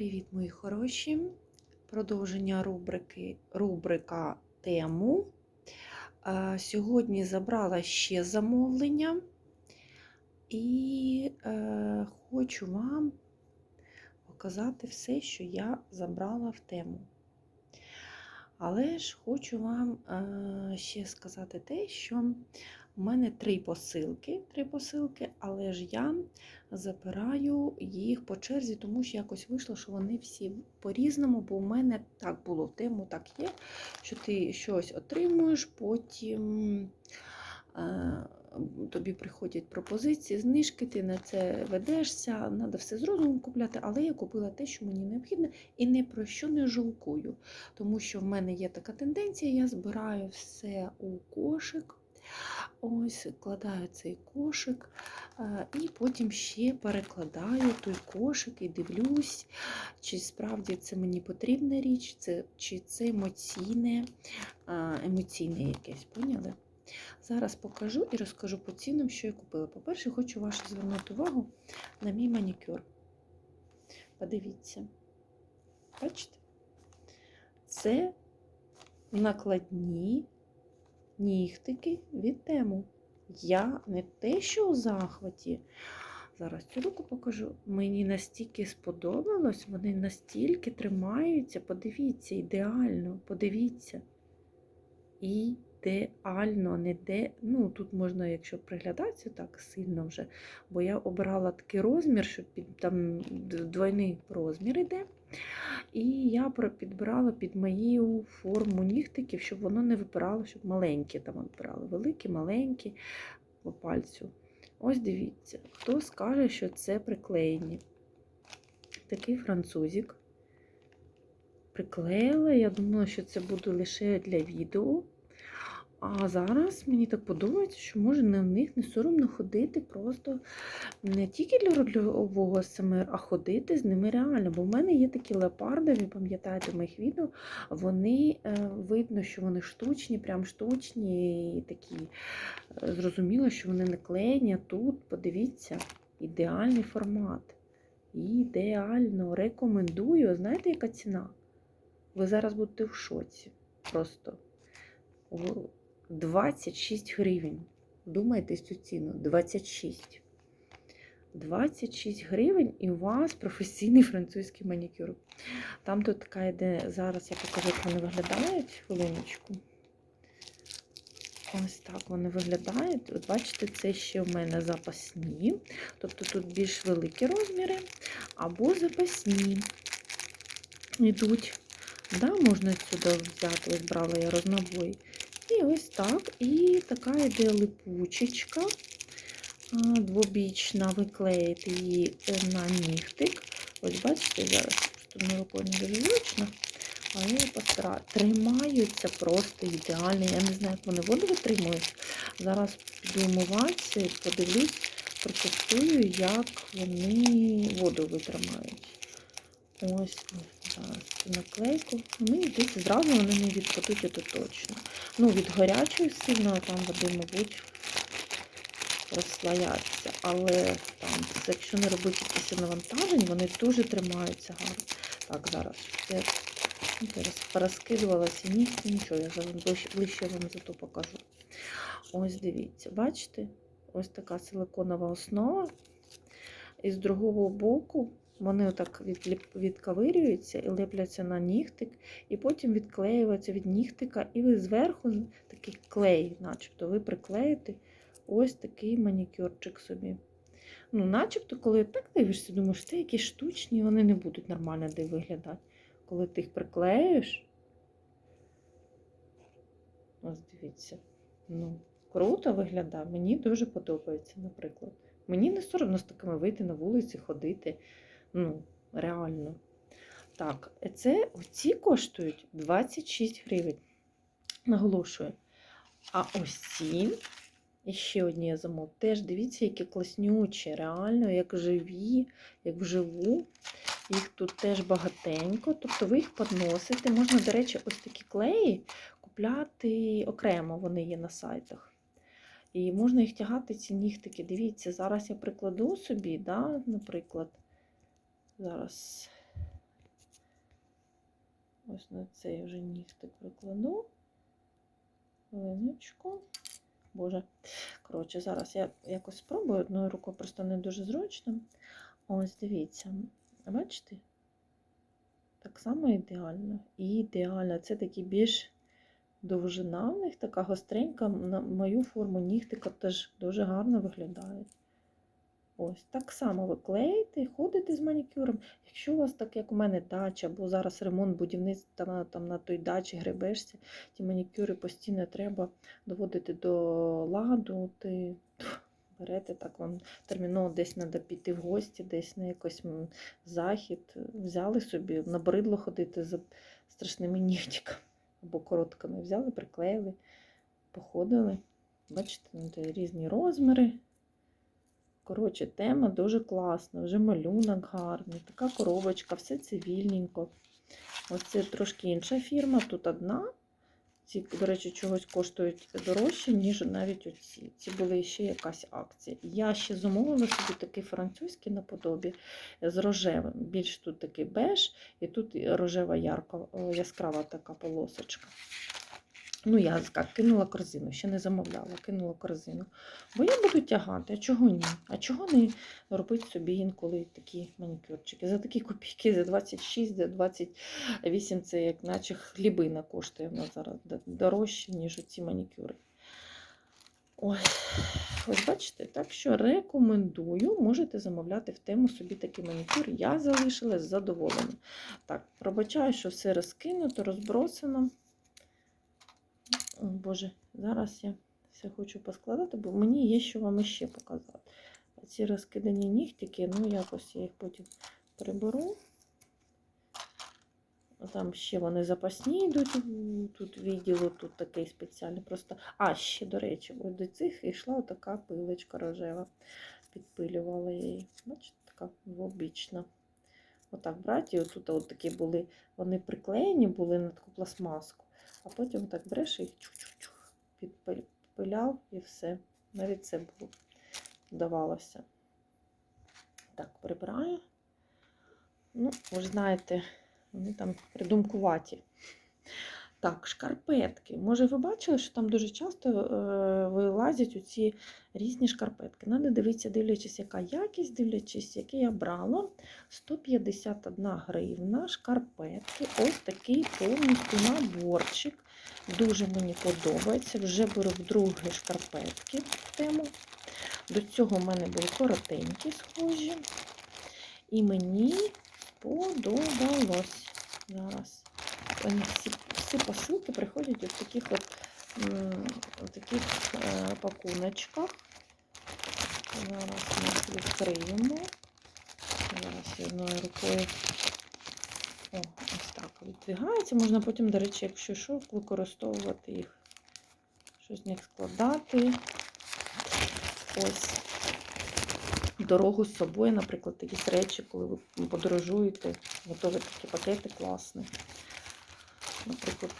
Привіт, мої хороші! Продовження рубрики, рубрика тему. Е, Сьогодні забрала ще замовлення і е, хочу вам показати все, що я забрала в тему. Але ж хочу вам е, ще сказати те, що у мене три посилки, три посилки, але ж я забираю їх по черзі, тому що якось вийшло, що вони всі по-різному, бо у мене так було в тему, так є, що ти щось отримуєш, потім е, тобі приходять пропозиції, знижки, ти на це ведешся, треба все з розумом купляти, але я купила те, що мені необхідно, і не про що не жалкую, тому що в мене є така тенденція, я збираю все у кошик. Ось, кладаю цей кошик, е, і потім ще перекладаю той кошик і дивлюсь, чи справді це мені потрібна річ, чи це емоційне, е, емоційне якесь, поняли? Зараз покажу і розкажу по цінам, що я купила. По-перше, хочу вашу звернути увагу на мій манікюр. Подивіться. Бачите? Це накладні нігтики від тему. Я не те, що у захваті. Зараз цю руку покажу. Мені настільки сподобалось, вони настільки тримаються. Подивіться, ідеально, подивіться. Ідеально, не де. Ну, тут можна, якщо приглядатися так сильно вже, бо я обрала такий розмір, що там двойний розмір іде. І я підбирала під мою форму нігтиків, щоб воно не випирало, щоб маленькі там випирали. Великі, маленькі по пальцю. Ось дивіться, хто скаже, що це приклеєні. Такий французик. Приклеїла, я думала, що це буде лише для відео. А зараз мені так подобається, що може на них не соромно ходити просто не тільки для рольового СМР, а ходити з ними реально. Бо в мене є такі леопардові, пам'ятаєте, в моїх відео, вони е, видно, що вони штучні, прям штучні і такі. е, Зрозуміло, що вони не клеєні, тут, подивіться, ідеальний формат. Ідеально. Рекомендую. Знаєте, яка ціна? Ви зараз будете в шоці. Просто. 26 гривень. Думайте цю ціну. 26. 26 гривень і у вас професійний французький манікюр. Там тут така йде, зараз я покажу, як вони виглядають. Хвилиночку. Ось так вони виглядають. От бачите, це ще в мене запасні. Тобто тут більш великі розміри, або запасні йдуть. Да, можна сюди взяти, ось брала я рознобой. І ось так. І така йде липучечка двобічна, виклеїти її на нігтик. Ось бачите, зараз тут рукою не дуже зручно, але я постараю. Тримаються просто ідеально. Я не знаю, як вони воду витримують. Зараз піду умиватися і подивлюсь, протестую, як вони воду витримають. Ось зараз цю наклейку. Мені здається, зразу вони не відпадуть, це точно. Ну, від гарячої сильно, там води, мабуть, розслояться. Але там, якщо не робити якісь навантажень, вони дуже тримаються гарно. Так, зараз це зараз порозкидувалася нігті, нічого, я зараз ближче вам зато покажу. Ось дивіться, бачите? Ось така силиконова основа. І з другого боку вони отак відковирюються і лепляться на нігтик, і потім відклеюються від нігтика, і ви зверху такий клей, начебто, ви приклеїте ось такий манікюрчик собі. Ну, начебто, коли так дивишся, думаєш, це якісь штучні, вони не будуть нормально де виглядати. Коли ти їх приклеїш, ось дивіться, ну, круто виглядає. Мені дуже подобається, наприклад. Мені не соромно з такими вийти на вулиці, ходити. Ну, реально. Так, це оці коштують 26 гривень. Наголошую. А ось ці, і ще одні я замов, теж дивіться, які класнючі, реально, як живі, як вживу. Їх тут теж багатенько, тобто ви їх подносите. Можна, до речі, ось такі клеї купляти окремо, вони є на сайтах. І можна їх тягати, ці нігтики. Дивіться, зараз я прикладу собі, да, наприклад. Зараз Ось на цей вже нігтик прикладу. Хвилиночку. Боже. Коротше, зараз я якось спробую, одною рукою просто не дуже зручно. Ось дивіться, бачите? Так само ідеально. І ідеально. Це такий більш довжина в них, така гостренька. На мою форму нігтика теж дуже гарно виглядає. Ось так само ви клеїте, ходите з манікюром. Якщо у вас так, як у мене дача, або зараз ремонт будівництва там, на той дачі гребешся, ті манікюри постійно треба доводити до ладу, ти берете так вам терміново десь треба піти в гості, десь на якийсь захід. Взяли собі, набридло ходити за страшними нігтиками або короткими. Взяли, приклеїли, походили. Бачите, ну, різні розміри. Коротше, тема дуже класна, вже малюнок гарний, така коробочка, все цивільненько. Ось це трошки інша фірма, тут одна. Ці, до речі, чогось коштують дорожче, ніж навіть оці. Ці були ще якась акція. Я ще замовила собі такий французький наподобі з рожевим. Більш тут такий беж, і тут рожева ярко, яскрава така полосочка. Ну, я як, кинула корзину, ще не замовляла, кинула корзину. Бо я буду тягати, а чого ні? А чого не робити собі інколи такі манікюрчики? За такі копійки, за 26, за 28 це як наче хлібина коштує в нас зараз дорожче, ніж ці манікюри. Ось, ось бачите, так що рекомендую, можете замовляти в тему собі такий манікюр. Я залишилась задоволена. Так, пробачаю, що все розкинуто, розбросано. О, Боже, зараз я все хочу поскладати, бо мені є що вам іще показати. А ці розкидані нігтики, ну якось я їх потім приберу. Там ще вони запасні йдуть. Тут відділу, тут такий спеціальний. Просто. А, ще, до речі, до цих йшла така пилочка рожева. Підпилювала її. Бачите, така двобічна. Отак брати, і отут от такі були, вони приклеєні були на таку пластмаску. А потім так береш і їх чух-чух-чух підпиляв і все. Навіть це було вдавалося. Так, прибираю. Ну, ви ж знаєте, вони там придумкуваті. Так, шкарпетки. Може, ви бачили, що там дуже часто е, вилазять оці різні шкарпетки. Надо дивитися, дивлячись, яка якість, дивлячись, які я брала. 151 гривна, шкарпетки. Ось такий повністю наборчик. Дуже мені подобається. Вже беру вдруге шкарпетки в тему. До цього в мене були коротенькі схожі. І мені сподобалось. Зараз. Вони всі, всі посилки приходять в таких от, в таких е, пакуночках. Зараз ми їх відкриємо. Зараз одною рукою. О, ось так віддвигається. Можна потім, до речі, якщо що, використовувати їх. Щось з них складати. Ось дорогу з собою, наприклад, якісь речі, коли ви подорожуєте, готові такі пакети класні. Наприклад,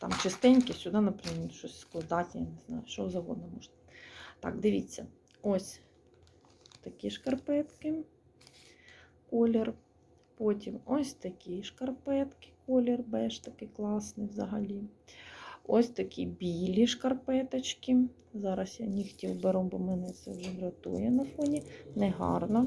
там чистенькі, сюди, наприклад, щось складати, я не знаю, що завгодно можна. Так, дивіться, ось такі шкарпетки, колір. Потім ось такі шкарпетки, колір беж такий класний взагалі. Ось такі білі шкарпеточки. Зараз я нігтів беру, бо мене це вже дратує на фоні. Негарно.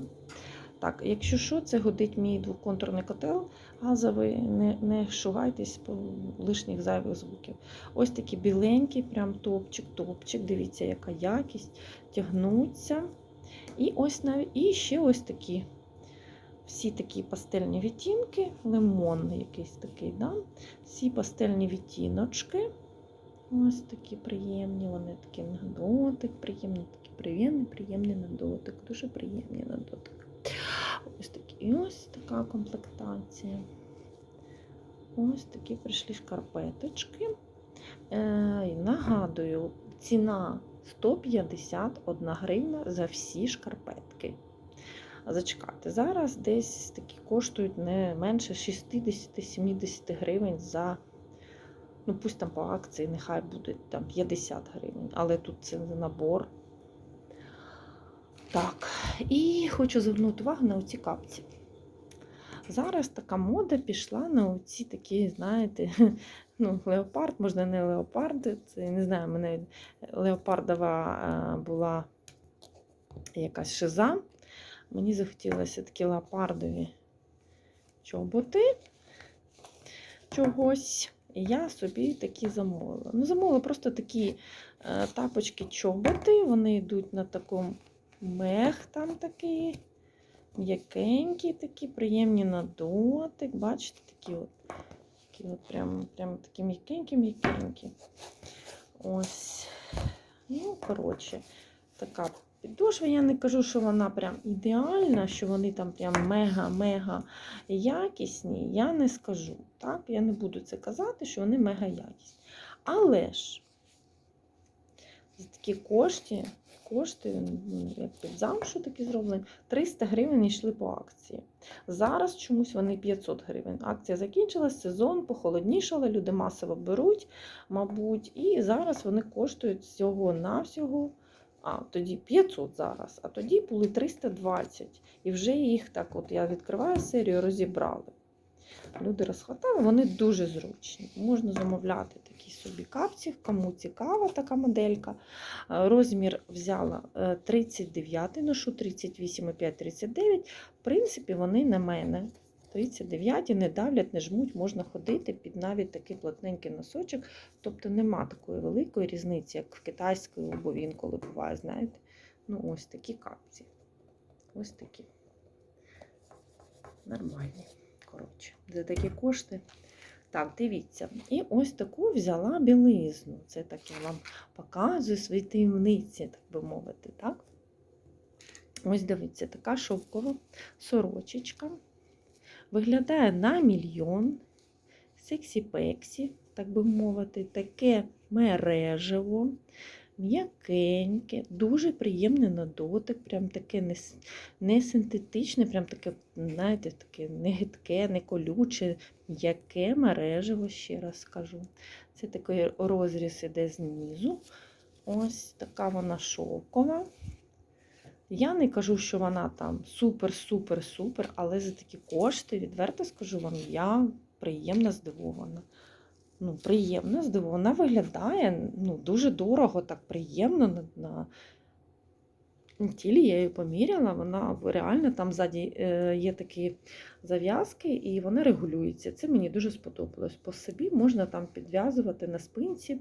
Так, якщо що, це годить мій двоконтурний котел газовий, не, не шугайтесь по лишніх зайвих звуків. Ось такі біленькі, прям топчик-топчик. Дивіться, яка якість, тягнуться. І ось навіть і ще ось такі. Всі такі пастельні відтінки, лимонний якийсь такий, да? всі пастельні відтіночки. Ось такі приємні, вони такі на дотик, приємні, такі приємні, приємні на дотик, дуже приємні на дотик. Ось такі, і ось така комплектація. Ось такі прийшли шкарпеточки. Е, нагадую, ціна 151 гривна за всі шкарпетки. Зачекайте, зараз десь такі коштують не менше 60-70 гривень за, ну пусть там по акції, нехай буде там 50 гривень, але тут це набор. Так, і хочу звернути увагу на оці капці. Зараз така мода пішла на ці такі, знаєте, ну, леопард, можна не леопард, це не знаю, мене леопардова е, була якась шиза. Мені захотілося такі леопардові чоботи чогось. І я собі такі замовила. Ну, замовила просто такі е, тапочки чоботи. Вони йдуть на такому мех там такий. М'якенькі такі, приємні на дотик. Бачите, такі от, такі от прям, прям такі м'якенькі-м'якенькі. Ось. Ну, коротше, така підошва. Я не кажу, що вона прям ідеальна, що вони там прям мега-мега якісні. Я не скажу. Так? Я не буду це казати, що вони мега якісні. Але ж за такі кошти, кошти, як під замшу такі зроблені, 300 гривень йшли по акції. Зараз чомусь вони 500 гривень. Акція закінчилась, сезон похолоднішало, люди масово беруть, мабуть, і зараз вони коштують всього-навсього. А, тоді 500 зараз, а тоді були 320. І вже їх так, от я відкриваю серію, розібрали. Люди розхватали, вони дуже зручні. Можна замовляти такі собі капці, кому цікава така моделька. Е, Розмір взяла е, 39, ношу 38,5, 39. В принципі, вони на мене. 39 не давлять, не жмуть, можна ходити під навіть такий плотненький носочок. Тобто нема такої великої різниці, як в китайської обуві інколи буває, знаєте. Ну, ось такі капці. Ось такі. Нормальні. Коротше, за такі кошти. Так, дивіться. І ось таку взяла білизну. Це так я вам показую свої таємниці, так би мовити. так? Ось дивіться, така шовкова сорочечка. Виглядає на мільйон. Сексі-пексі, так би мовити, таке мережево, м'якеньке, дуже приємне на дотик, прям таке не, не синтетичне, прям таке, знаєте, таке не гидке, не колюче, м'яке мережево, ще раз скажу. Це такий розріз іде знизу. Ось така вона шовкова. Я не кажу, що вона там супер-супер-супер, але за такі кошти, відверто скажу вам, я приємно здивована. Ну, приємно здивована. Вона виглядає ну, дуже дорого, так приємно на, на на тілі. Я її поміряла, вона реально там ззаді е, є такі зав'язки, і вони регулюються. Це мені дуже сподобалось. По собі можна там підв'язувати на спинці,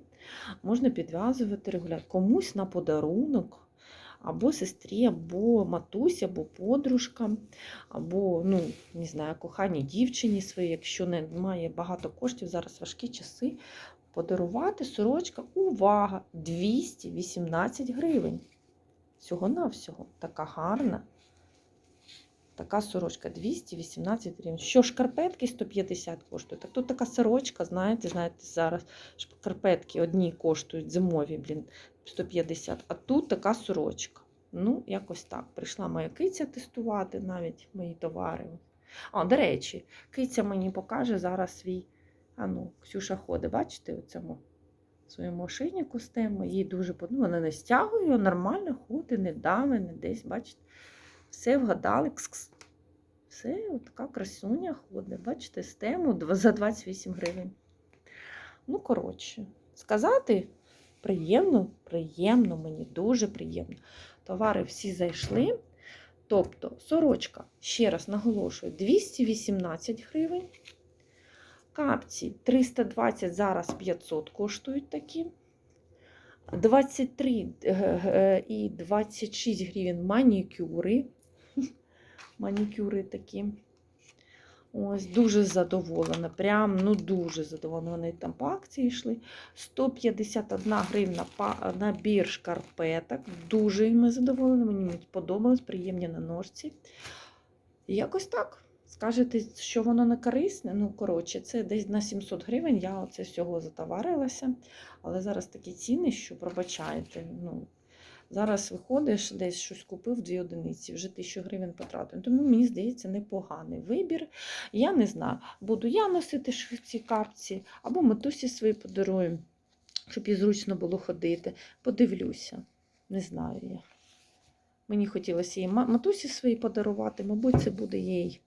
можна підв'язувати регулярно. Комусь на подарунок або сестрі, або матусі, або подружкам, або, ну, не знаю, коханій дівчині своїй, якщо немає багато коштів, зараз важкі часи, подарувати сорочка, увага, 218 гривень. Всього-навсього. Така гарна. Така сорочка 218 гривень. Що шкарпетки 150 коштують. Так тут така сорочка, знаєте, знаєте, зараз шкарпетки одні коштують зимові, блін, 150, а тут така сорочка. Ну, якось так. Прийшла моя киця тестувати навіть мої товари. А, до речі, киця мені покаже зараз свій. А ну, Ксюша ходить, бачите, у цьому своєму ошейнику з теми. Їй дуже подобається. Ну, вона не стягує, нормально ходить, не даме, не десь, бачите. Все вгадали. Кс-кс. Все, от така красуня ходить. Бачите, з тему за 28 гривень. Ну, коротше, сказати приємно, приємно, мені дуже приємно. Товари всі зайшли. Тобто сорочка, ще раз наголошую, 218 гривень. Капці 320, зараз 500 коштують такі. 23 е, е, і 26 гривень манікюри. Манікюри такі. Ось, дуже задоволена. Прям, ну дуже задоволена. Вони там по акції йшли. 151 гривна набір шкарпеток. Дуже іми задоволена. Мені сподобалось, приємні на ножці. Якось так. Скажете, що воно не корисне? Ну, коротше, це десь на 700 гривень. Я оце всього затоварилася. Але зараз такі ціни, що пробачаєте. Ну, зараз виходиш, десь щось купив дві одиниці, вже 1000 гривень потратив. Тому мені здається, непоганий вибір. Я не знаю, буду я носити ж ці капці, або матусі свої подарую, щоб їй зручно було ходити. Подивлюся, не знаю я. Мені хотілося їй матусі свої подарувати, мабуть, це буде їй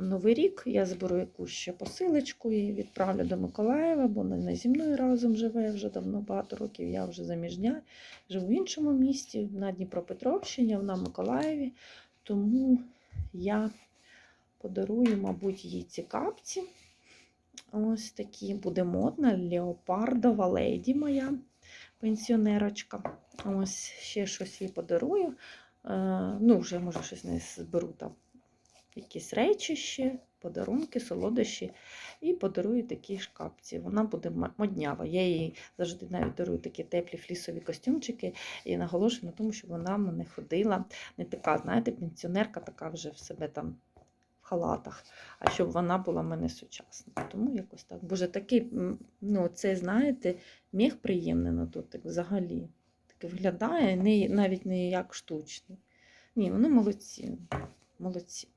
Новий рік я зберу якусь ще посилочку і відправлю до Миколаєва, бо вона зі мною разом живе вже давно багато років. Я вже заміжня, живу в іншому місті, на Дніпропетровщині, вона в Миколаєві. Тому я подарую, мабуть, їй ці капці. Ось такі буде модна леопардова леді моя пенсіонерочка. Ось ще щось їй подарую. Е, ну, вже може щось не зберу там якісь речі ще, подарунки, солодощі. І подарую такі ж капці. Вона буде моднява. Я їй завжди навіть дарую такі теплі флісові костюмчики і наголошую на тому, щоб вона мене ходила не така, знаєте, пенсіонерка, така вже в себе там халатах, а щоб вона була в мене сучасна. Тому якось так. Боже, такий, ну, це, знаєте, міг приємний на дотик взагалі. Таке виглядає не, навіть не як штучний. Ні, вони молодці. Молодці.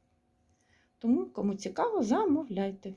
Тому, кому цікаво, замовляйте.